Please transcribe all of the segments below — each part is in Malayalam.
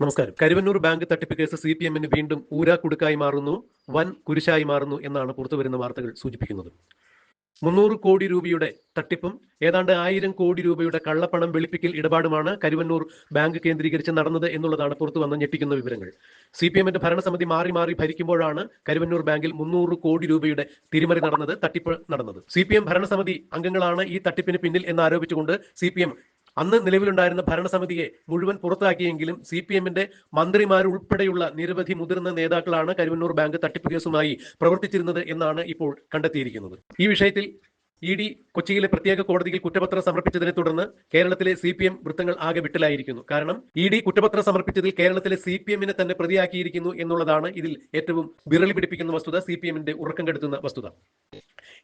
നമസ്കാരം. കരുവന്നൂർ ബാങ്ക് തട്ടിപ്പ് കേസ് സി പി എമ്മിന് വീണ്ടും ഊരാക്കുടുക്കായി മാറുന്നു വൻ കുരിശായി മാറുന്നു എന്നാണ് പുറത്തുവരുന്ന വാർത്തകൾ സൂചിപ്പിക്കുന്നത്. മുന്നൂറ് കോടി രൂപയുടെ തട്ടിപ്പും ഏതാണ്ട് ആയിരം കോടി രൂപയുടെ കള്ളപ്പണം വെളുപ്പിക്കൽ ഇടപാടുമാണ് കരുവന്നൂർ ബാങ്ക് കേന്ദ്രീകരിച്ച് നടന്നത് എന്നുള്ളതാണ് പുറത്തു വന്ന ഞെട്ടിക്കുന്ന വിവരങ്ങൾ. സി പി എമ്മിന്റെ ഭരണസമിതി മാറി മാറി ഭരിക്കുമ്പോഴാണ് കരുവന്നൂർ ബാങ്കിൽ മുന്നൂറ് കോടി രൂപയുടെ തിരിമറി നടന്നത് തട്ടിപ്പ് നടന്നത്. സി പി എം ഭരണസമിതി അംഗങ്ങളാണ് ഈ തട്ടിപ്പിന് പിന്നിൽ എന്ന് ആരോപിച്ചുകൊണ്ട് സി പി എം അന്ന് നിലവിലുണ്ടായിരുന്ന ഭരണസമിതിയെ മുഴുവൻ പുറത്താക്കിയെങ്കിലും സി പി എമ്മിന്റെ മന്ത്രിമാരുൾപ്പെടെയുള്ള നിരവധി മുതിർന്ന നേതാക്കളാണ് കരുവന്നൂർ ബാങ്ക് തട്ടിപ്പ് കേസുമായി പ്രവർത്തിച്ചിരുന്നത് എന്നാണ് ഇപ്പോൾ കണ്ടെത്തിയിരിക്കുന്നത്. ഈ വിഷയത്തിൽ ഇ ഡി കൊച്ചിയിലെ പ്രത്യേക കോടതിയിൽ കുറ്റപത്രം സമർപ്പിച്ചതിനെ തുടർന്ന് കേരളത്തിലെ സി പി എം വൃത്തങ്ങൾ ആകെ വിട്ടലായിരിക്കുന്നു. കാരണം ഇ ഡി കുറ്റപത്രം സമർപ്പിച്ചതിൽ കേരളത്തിലെ സി പി എമ്മിനെ തന്നെ പ്രതിയാക്കിയിരിക്കുന്നു എന്നുള്ളതാണ് ഇതിൽ ഏറ്റവും വിരളി പിടിപ്പിക്കുന്ന വസ്തുത സി പി എമ്മിന്റെ ഉറക്കം കെടുത്തുന്ന വസ്തുത.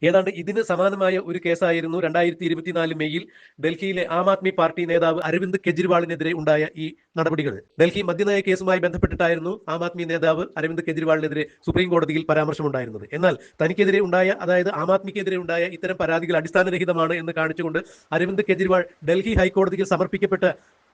ഏതാണ്ട് ഇതിന് സമാനമായ ഒരു കേസായിരുന്നു രണ്ടായിരത്തി ഇരുപത്തിനാല് മെയ്യിൽ ഡൽഹിയിലെ ആം ആദ്മി പാർട്ടി നേതാവ് അരവിന്ദ് കെജ്രിവാളിനെതിരെ ഉണ്ടായ ഈ നടപടികൾ. ഡൽഹി മദ്യനയ കേസുമായി ബന്ധപ്പെട്ടിട്ടായിരുന്നു ആം ആദ്മി നേതാവ് അരവിന്ദ് കെജ്രിവാളിനെതിരെ സുപ്രീം കോടതിയിൽ പരാമർശമുണ്ടായിരുന്നത്. എന്നാൽ തനിക്കെതിരെ ഉണ്ടായ അതായത് ആം ആദ്മിക്കെതിരെ ഉണ്ടായ ഇത്തരം പരാതികൾ അടിസ്ഥാനരഹിതമാണ് എന്ന് കാണിച്ചുകൊണ്ട് അരവിന്ദ് കെജ്രിവാൾ ഡൽഹി ഹൈക്കോടതിയിൽ സമർപ്പിക്കപ്പെട്ട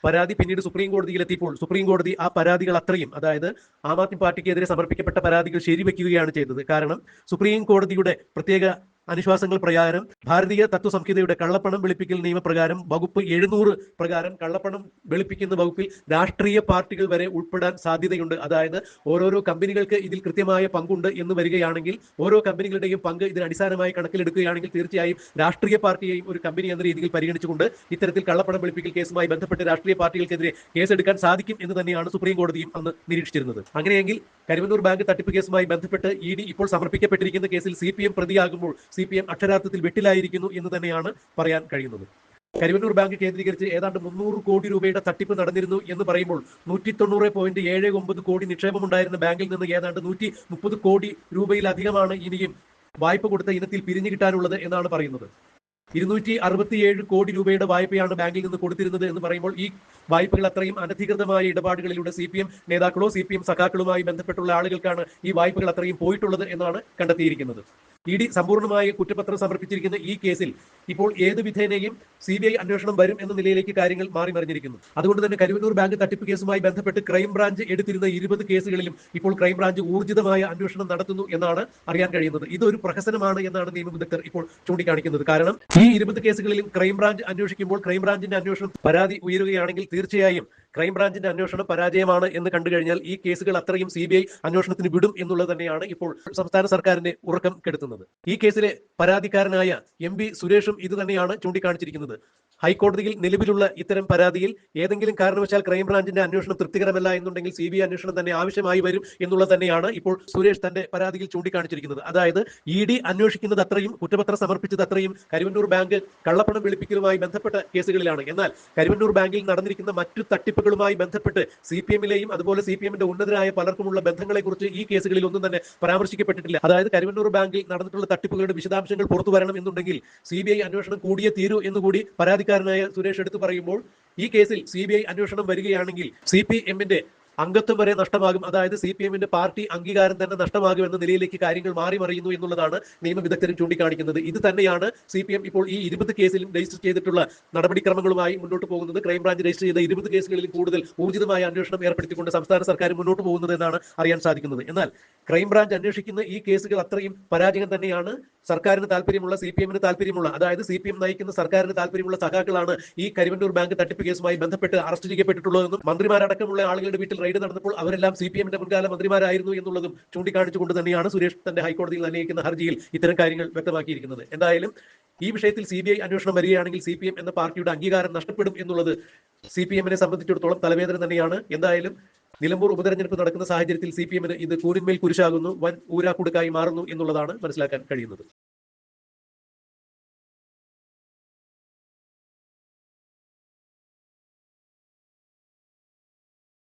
പരാതി പിന്നീട് സുപ്രീം കോടതിയിൽ എത്തിയപ്പോൾ സുപ്രീം കോടതി ആ പരാതികൾ അത്രയും അതായത് ആം ആദ്മി പാർട്ടിക്കെതിരെ സമർപ്പിക്കപ്പെട്ട പരാതികൾ ശരിവെക്കുകയാണ് ചെയ്തത്. കാരണം സുപ്രീം കോടതിയുടെ പ്രത്യേക അനുശ്വാസങ്ങൾ പ്രകാരം ഭാരതീയ തത്വ സംഹിതയുടെ കള്ളപ്പണം വെളുപ്പിക്കൽ നിയമപ്രകാരം വകുപ്പ് എഴുന്നൂറ് പ്രകാരം കള്ളപ്പണം വെളുപ്പിക്കുന്ന വകുപ്പിൽ രാഷ്ട്രീയ പാർട്ടികൾ വരെ ഉൾപ്പെടാൻ സാധ്യതയുണ്ട്. അതായത് ഓരോരോ കമ്പനികൾക്ക് ഇതിൽ കൃത്യമായ പങ്കുണ്ട് എന്ന് വരികയാണെങ്കിൽ ഓരോ കമ്പനികളുടെയും പങ്ക് ഇതിന് അടിസ്ഥാനമായി കണക്കിലെടുക്കുകയാണെങ്കിൽ തീർച്ചയായും രാഷ്ട്രീയ പാർട്ടിയെയും ഒരു കമ്പനി എന്ന രീതിയിൽ പരിഗണിച്ചുകൊണ്ട് ഇത്തരത്തിൽ കള്ളപ്പണം വെളുപ്പിക്കൽ കേസുമായി ബന്ധപ്പെട്ട് രാഷ്ട്രീയ പാർട്ടികൾക്കെതിരെ കേസെടുക്കാൻ സാധിക്കും എന്ന് തന്നെയാണ് സുപ്രീം കോടതിയും അന്ന് നിരീക്ഷിച്ചിരുന്നത്. അങ്ങനെയെങ്കിൽ കരുവന്നൂർ ബാങ്ക് തട്ടിപ്പ് കേസുമായി ബന്ധപ്പെട്ട് ഇ ഡി ഇപ്പോൾ സമർപ്പിക്കപ്പെട്ടിരിക്കുന്ന കേസിൽ സി പി എം പ്രതിയാകുമ്പോൾ സി പി എം അക്ഷരാർത്ഥത്തിൽ വെട്ടിലായിരിക്കുന്നു എന്ന് തന്നെയാണ് പറയാൻ കഴിയുന്നത്. കരുവന്നൂർ ബാങ്ക് കേന്ദ്രീകരിച്ച് ഏതാണ്ട് മുന്നൂറ് കോടി രൂപയുടെ തട്ടിപ്പ് നടന്നിരുന്നു എന്ന് പറയുമ്പോൾ നൂറ്റി തൊണ്ണൂറ് പോയിന്റ് ഏഴ് ഒമ്പത് കോടി നിക്ഷേപമുണ്ടായിരുന്ന ബാങ്കിൽ നിന്ന് ഏതാണ്ട് നൂറ്റി മുപ്പത് കോടി രൂപയിലധികമാണ് ഇനിയും വായ്പ കൊടുത്ത ഇനത്തിൽ പിരിഞ്ഞു കിട്ടാനുള്ളത് എന്നാണ് പറയുന്നത്. ഇരുന്നൂറ്റി അറുപത്തിയേഴ് കോടി രൂപയുടെ വായ്പയാണ് ബാങ്കിൽ നിന്ന് കൊടുത്തിരുന്നത് എന്ന് പറയുമ്പോൾ ഈ വായ്പകൾ അത്രയും അനധികൃതമായ ഇടപാടുകളിലൂടെ സി പി എം നേതാക്കളോ സി പി എം സഖാക്കളുമായി ബന്ധപ്പെട്ടുള്ള ആളുകൾക്കാണ് ഈ വായ്പകൾ അത്രയും പോയിട്ടുള്ളത് എന്നാണ് കണ്ടെത്തിയിരിക്കുന്നത്. ഇ ഡി സമ്പൂർണമായി കുറ്റപത്രം സമർപ്പിച്ചിരിക്കുന്ന ഈ കേസിൽ ഇപ്പോൾ ഏത് വിധേനയും സി ബി ഐ അന്വേഷണം വരും എന്ന നിലയിലേക്ക് കാര്യങ്ങൾ മാറി മറിഞ്ഞിരിക്കുന്നു. അതുകൊണ്ട് തന്നെ കരുവന്നൂർ ബാങ്ക് തട്ടിപ്പ് കേസുമായി ബന്ധപ്പെട്ട് ക്രൈംബ്രാഞ്ച് എടുത്തിരുന്ന ഇരുപത് കേസുകളിലും ഇപ്പോൾ ക്രൈംബ്രാഞ്ച് ഊർജിതമായ അന്വേഷണം നടത്തുന്നു എന്നാണ് അറിയാൻ കഴിയുന്നത്. ഇതൊരു പ്രഹസനമാണ് എന്നാണ് നിയമ വിദഗ്ധർ ഇപ്പോൾ ചൂണ്ടിക്കാണിക്കുന്നത്. കാരണം ഈ ഇരുപത് കേസുകളിലും ക്രൈംബ്രാഞ്ച് അന്വേഷിക്കുമ്പോൾ ക്രൈംബ്രാഞ്ചിന്റെ അന്വേഷണം പരാതി ഉയരുകയാണെങ്കിൽ തീർച്ചയായും ക്രൈംബ്രാഞ്ചിന്റെ അന്വേഷണം പരാജയമാണ് എന്ന് കണ്ടു കഴിഞ്ഞാൽ ഈ കേസുകൾ അത്രയും സി ബി ഐ അന്വേഷണത്തിന് വിടും എന്നുള്ളത് തന്നെയാണ് ഇപ്പോൾ സംസ്ഥാന സർക്കാരിനെ ഉറക്കം കെടുത്തുന്നത്. ഈ കേസിലെ പരാതിക്കാരനായ എം ബി സുരേഷും ഇത് തന്നെയാണ് ചൂണ്ടിക്കാണിച്ചിരിക്കുന്നത്. ഹൈക്കോടതിയിൽ നിലവിലുള്ള ഇത്തരം പരാതിയിൽ ഏതെങ്കിലും കാരണവശാൽ ക്രൈംബ്രാഞ്ചിന്റെ അന്വേഷണം തൃപ്തികരമല്ല എന്നുണ്ടെങ്കിൽ സി അന്വേഷണം തന്നെ ആവശ്യമായി വരും എന്നുള്ളത് തന്നെയാണ് ഇപ്പോൾ സുരേഷ് തന്റെ പരാതിയിൽ ചൂണ്ടിക്കാണിച്ചിരിക്കുന്നത്. അതായത് ഇ ഡി അന്വേഷിക്കുന്നത് അത്രയും കുറ്റപത്രം സമർപ്പിച്ചത് അത്രയും കരുവന്നൂർ ബാങ്ക് കള്ളപ്പണം വെളുപ്പിക്കലുമായി ബന്ധപ്പെട്ട കേസുകളിലാണ്. എന്നാൽ കരുവന്നൂർ ബാങ്കിൽ നടന്നിരിക്കുന്ന മറ്റു തട്ടിപ്പുകളുമായി ബന്ധപ്പെട്ട് സി പി എമ്മിലെയും അതുപോലെ സി പി എമ്മിന്റെ ഉന്നതരായ പലർക്കുമുള്ള ബന്ധങ്ങളെ കുറിച്ച് ഈ കേസുകളിൽ ഒന്നും തന്നെ പരാമർശിക്കപ്പെട്ടിട്ടില്ല. അതായത് കരുവന്നൂർ ബാങ്കിൽ നടന്നിട്ടുള്ള തട്ടിപ്പുകളുടെ വിശദാംശങ്ങൾ പുറത്തു വരണം എന്നുണ്ടെങ്കിൽ സി ബി ഐ അന്വേഷണം കൂടിയേ തീരൂ എന്നുകൂടി പരാതിക്കാരനായ സുരേഷ് എടുത്തു പറയുമ്പോൾ ഈ കേസിൽ സി ബി ഐ അന്വേഷണം വരികയാണെങ്കിൽ സി പി എമ്മിന്റെ അംഗത്വം വരെ നഷ്ടമാകും. അതായത് സി പി എമ്മിന്റെ പാർട്ടി അംഗീകാരം തന്നെ നഷ്ടമാകും എന്ന നിലയിലേക്ക് കാര്യങ്ങൾ മാറി മറിയുന്നു എന്നുള്ളതാണ് നിയമ വിദഗ്ധരും ചൂണ്ടിക്കാണിക്കുന്നത്. ഇത് തന്നെയാണ് സി പി എം ഇപ്പോൾ ഈ ഇരുപത് കേസിലും രജിസ്റ്റർ ചെയ്തിട്ടുള്ള നടപടിക്രമങ്ങളുമായി മുന്നോട്ട് പോകുന്നത്. ക്രൈംബ്രാഞ്ച് രജിസ്റ്റർ ചെയ്ത ഇരുപത് കേസുകളിൽ കൂടുതൽ ഊർജിതമായ അന്വേഷണം ഏർപ്പെടുത്തിക്കൊണ്ട് സംസ്ഥാന സർക്കാർ മുന്നോട്ട് പോകുന്നത് എന്നാണ് അറിയാൻ സാധിക്കുന്നത്. എന്നാൽ ക്രൈംബ്രാഞ്ച് അന്വേഷിക്കുന്ന ഈ കേസുകൾ അത്രയും പരാജയം തന്നെയാണ്. സർക്കാരിന് താല്പര്യമുള്ള സി പി എമ്മിന് താല്പര്യമുള്ള അതായത് സി പി എം നയിക്കുന്ന സർക്കാരിന് താല്പര്യമുള്ള സഖാക്കളാണ് ഈ കരിവന്നൂർ ബാങ്ക് തട്ടിപ്പ് കേസുമായി ബന്ധപ്പെട്ട് അറസ്റ്റ് ചെയ്യപ്പെട്ടിട്ടുള്ളതെന്നും മന്ത്രിമാരടക്കമുള്ള ആളുകളുടെ വീട്ടിൽ റെയ്ഡ് നടന്നപ്പോൾ അവരെല്ലാം സി പി എമ്മിന്റെ മുൻകാല മന്ത്രിമാരായിരുന്നു എന്നുള്ളതും ചൂണ്ടിക്കാണിച്ചുകൊണ്ട് തന്നെയാണ് സുരേഷ് തന്റെ ഹൈക്കോടതിയിൽ ഉന്നയിക്കുന്ന ഹർജിയിൽ ഇത്തരം കാര്യങ്ങൾ വ്യക്തമാക്കിയിരിക്കുന്നത്. എന്തായാലും ഈ വിഷയത്തിൽ സി ബി ഐ അന്വേഷണം വരികയാണെങ്കിൽ സി പി എം എന്ന പാർട്ടിയുടെ അംഗീകാരം നഷ്ടപ്പെടും എന്നുള്ളത് സി പി എമ്മിനെ സംബന്ധിച്ചിടത്തോളം തലവേദന തന്നെയാണ്. എന്തായാലും നിലമ്പൂർ ഉപതെരഞ്ഞെടുപ്പ് നടക്കുന്ന സാഹചര്യത്തിൽ സി പി എമ്മിന് ഇത് കൂരിന്മേൽ കുരിശാകുന്നു വൻ ഊരാക്കുടുക്കായി മാറുന്നു എന്നുള്ളതാണ് മനസ്സിലാക്കാൻ കഴിയുന്നത്.